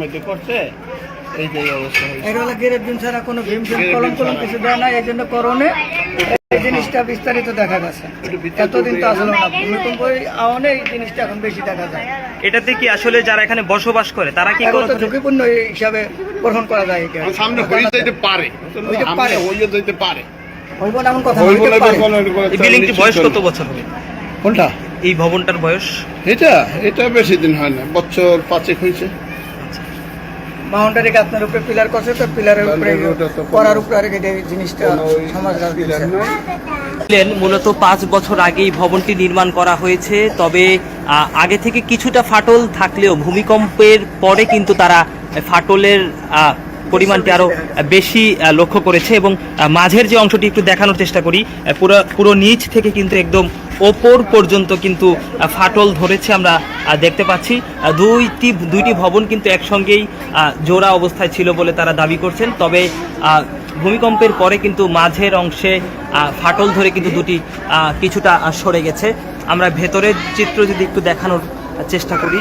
মধ্যে করছে এই যে অবস্থা হয়েছে। হলো গেরের দিন ছাড়া কোনো ভীম ফিম কলম কলম কিছু দেয় না এই জন্য করণে এই জিনিসটা বিস্তারিত দেখা গেছে। এতদিন তো আসলে না ভূমিকম্প আওয়ানে এই জিনিসটা এখন বেশি দেখা যায়। এটাতে কি আসলে যারা এখানে বসবাস করে তারা কি কোনো ঝুঁকিপূর্ণ হিসাবে গ্রহণ করা যায় এটা সামনে হয়ে যেতে পারে। হইতে পারে। হয়ে যেতে পারে। হইব না এমন কথা না, হইব না হইতে পারে। এই বিল্ডিংটি বয়স কত বছর হবে? কোনটা? এই ভবনটার বয়স? এটা এটা বেশি দিন হয় না বছর পাঁচেক হয়েছে। বাউন্ডারি আপনার উপরে পিলার করছে তো পিলারের উপরে করার উপরে আর কি জিনিসটা সমাজ। ছিলেন মূলত পাঁচ বছর আগেই এই ভবনটি নির্মাণ করা হয়েছে তবে আগে থেকে কিছুটা ফাটল থাকলেও ভূমিকম্পের পরে কিন্তু তারা ফাটলের আহ, পরিমাণটি আরও বেশি লক্ষ্য করেছে এবং মাঝের যে অংশটি একটু দেখানোর চেষ্টা করি পুরো পুরো নিচ থেকে কিন্তু একদম ওপর পর্যন্ত কিন্তু ফাটল ধরেছে আমরা দেখতে পাচ্ছি। দুইটি দুইটি ভবন কিন্তু একসঙ্গেই জোড়া অবস্থায় ছিল বলে তারা দাবি করছেন। তবে ভূমিকম্পের পরে কিন্তু মাঝের অংশে ফাটল ধরে কিন্তু দুটি কিছুটা সরে গেছে। আমরা ভেতরের চিত্র যদি একটু দেখানোর চেষ্টা করি,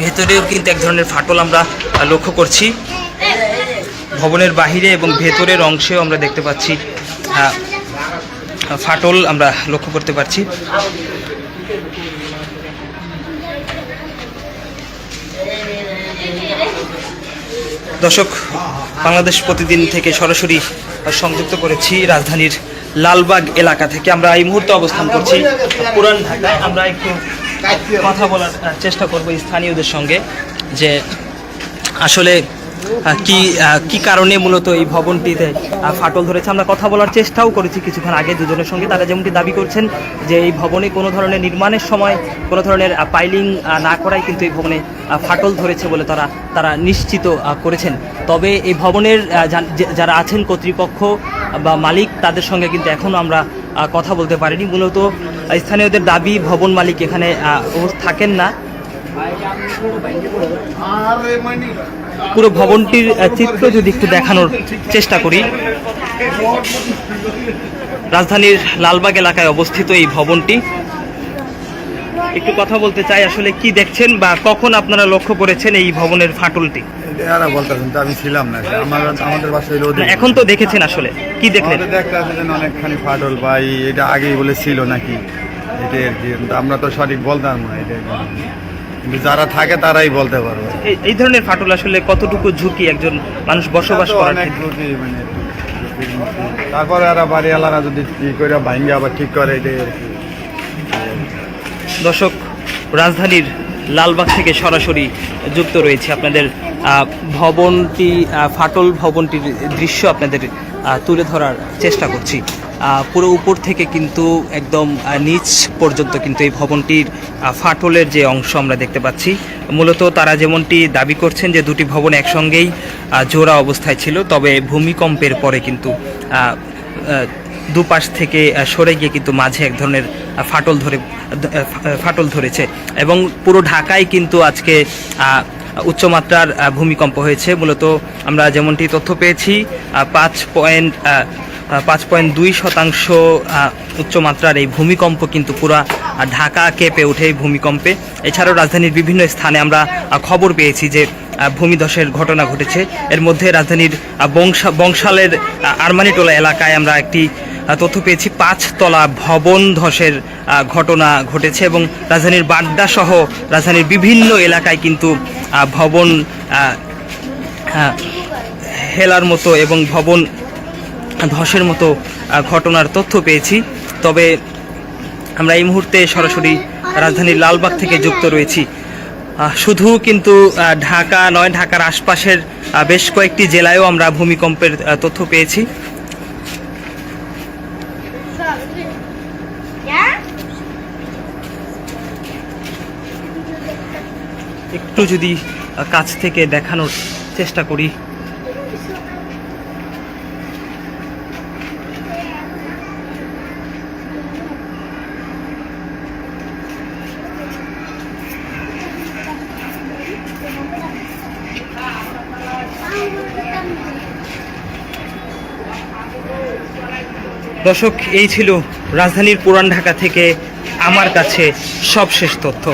ভেতরেও কিন্তু এক ধরনের ফাটল আমরা লক্ষ্য করছি। ভবনের বাহিরে এবং ভেতরের অংশেও আমরা দেখতে পাচ্ছি ফাটল আমরা লক্ষ্য করতে পারছি। দর্শক, বাংলাদেশ প্রতিদিন থেকে সরাসরি সংযুক্ত করেছি রাজধানীর লালবাগ এলাকা থেকে। আমরা এই মুহূর্তে অবস্থান করছি পুরান ঢাকায়। আমরা একটু কথা বলার চেষ্টা করব স্থানীয়দের সঙ্গে যে আসলে কি কি কারণে মূলত এই ভবনটিতে ফাটল ধরেছে? আমরা কথা বলার চেষ্টাও করেছি কিছুক্ষণ আগে দুজনের সঙ্গে। তারা যেমনটি দাবি করছেন যে এই ভবনে কোনো ধরনের নির্মাণের সময়, কোনো ধরনের পাইলিং না করাই কিন্তু এই ভবনে ফাটল ধরেছে বলে তারা তারা নিশ্চিত করেছেন। তবে এই ভবনের যারা আছেন কর্তৃপক্ষ বা মালিক, তাদের সঙ্গে কিন্তু এখনও আমরা কথা বলতে পারিনি। মূলত স্থানীয়দের দাবি, ভবন মালিক এখানে থাকেন না। পুরো ভবনটির চিত্র যদি একটু দেখানোর চেষ্টা করি। রাজধানীর লালবাগ এলাকায় অবস্থিত এই ভবনটি। একটু কথা বলতে চাই আসলে কি দেখছেন বা কখন আপনারা লক্ষ্য করেছেন এই ভবনের ফাটলটি? আমি ছিলাম না। আমার আমাদের বাসায় এখন তো দেখেছেন আসলে কি দেখলেন? দেখতে অনেকখানি ফাটল বা এটা আগেই বলে ছিল নাকি? এটাই আর কি আমরা তো সঠিক বলতাম না এটা যারা থাকে তারাই বলতে পারবে এই- ধরনের ফাটল আসলে কতটুকু ঝুঁকি একজন মানুষ বসবাস অনেক? ঝুঁকি মানে তারপরে এরা বাড়িওয়ালারা যদি কি করে ভাঙ্গে আবার ঠিক করে এটাই আর কি দর্শক রাজধানীর লালবাগ থেকে সরাসরি যুক্ত রয়েছে আপনাদের ভবনটি ফাটল ভবনটির দৃশ্য আপনাদের তুলে ধরার চেষ্টা করছি। পুরো উপর থেকে কিন্তু একদম নিচ পর্যন্ত কিন্তু এই ভবনটির ফাটলের যে অংশ আমরা দেখতে পাচ্ছি। মূলত তারা যেমনটি দাবি করছেন যে দুটি ভবন একসঙ্গেই জোড়া অবস্থায় ছিল, তবে ভূমিকম্পের পরে কিন্তু দুপাশ থেকে সরে গিয়ে কিন্তু মাঝে এক ধরনের ফাটল ধরে ফাটল ধরেছে। এবং পুরো ঢাকায় কিন্তু আজকে উচ্চমাত্রার ভূমিকম্প হয়েছে। মূলত আমরা যেমনটি তথ্য পেয়েছি পাঁচ পয়েন্ট পাঁচ পয়েন্ট দুই শতাংশ উচ্চমাত্রার এই ভূমিকম্প কিন্তু পুরা ঢাকা কেঁপে ওঠে এই ভূমিকম্পে। এছাড়াও রাজধানীর বিভিন্ন স্থানে আমরা খবর পেয়েছি যে ভূমিধসের ঘটনা ঘটেছে। এর মধ্যে রাজধানীর বংশালের আরমানিটোলা এলাকায় আমরা একটি তথ্য পেয়েছি, পাঁচতলা ভবন ধসের ঘটনা ঘটেছে এবং রাজধানীর বাড্ডা সহ রাজধানীর বিভিন্ন এলাকায় কিন্তু ভবন হেলার মতো এবং ভবন ধসের মতো ঘটনার তথ্য পেয়েছি। তবে আমরা এই মুহূর্তে সরাসরি রাজধানীর লালবাগ থেকে যুক্ত রয়েছি। শুধু কিন্তু ঢাকা নয়, ঢাকার আশপাশের বেশ কয়েকটি জেলায়ও আমরা ভূমিকম্পের তথ্য পেয়েছি। একটু যদি কাছ থেকে দেখানোর চেষ্টা করি। দর্শক, এই ছিল রাজধানীর পুরান ঢাকা থেকে আমার কাছে সবশেষ তথ্য।